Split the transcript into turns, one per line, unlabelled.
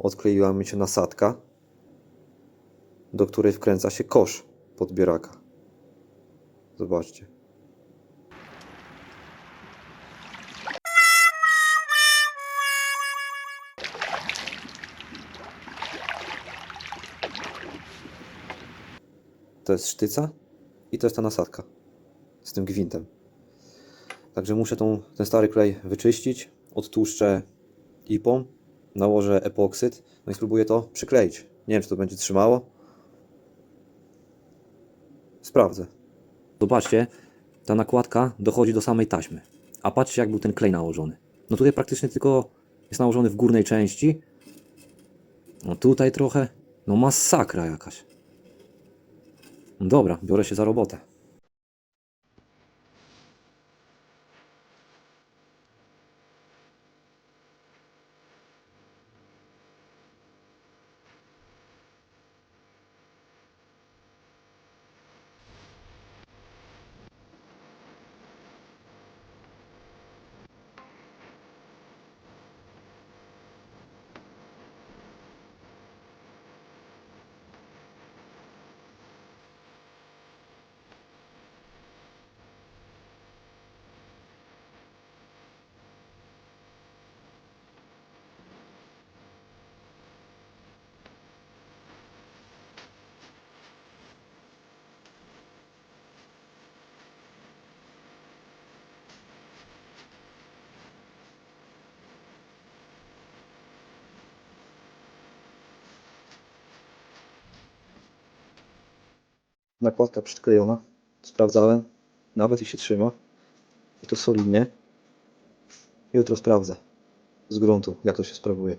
odkleiła mi się nasadka, do której wkręca się kosz podbieraka. Zobaczcie. To jest sztyca i to jest ta nasadka z tym gwintem. Także muszę tą, ten stary klej wyczyścić, odtłuszczę ipą, nałożę epoksyd, no i spróbuję to przykleić. Nie wiem, czy to będzie trzymało. Sprawdzę. Zobaczcie, ta nakładka dochodzi do samej taśmy. A patrzcie, jak był ten klej nałożony. No tutaj praktycznie tylko jest nałożony w górnej części. No tutaj trochę. No masakra jakaś. Dobra, biorę się za robotę. Nakładka przyklejona. Sprawdzałem. Nawet i się trzyma. I to solidnie. Jutro sprawdzę z gruntu, jak to się sprawuje.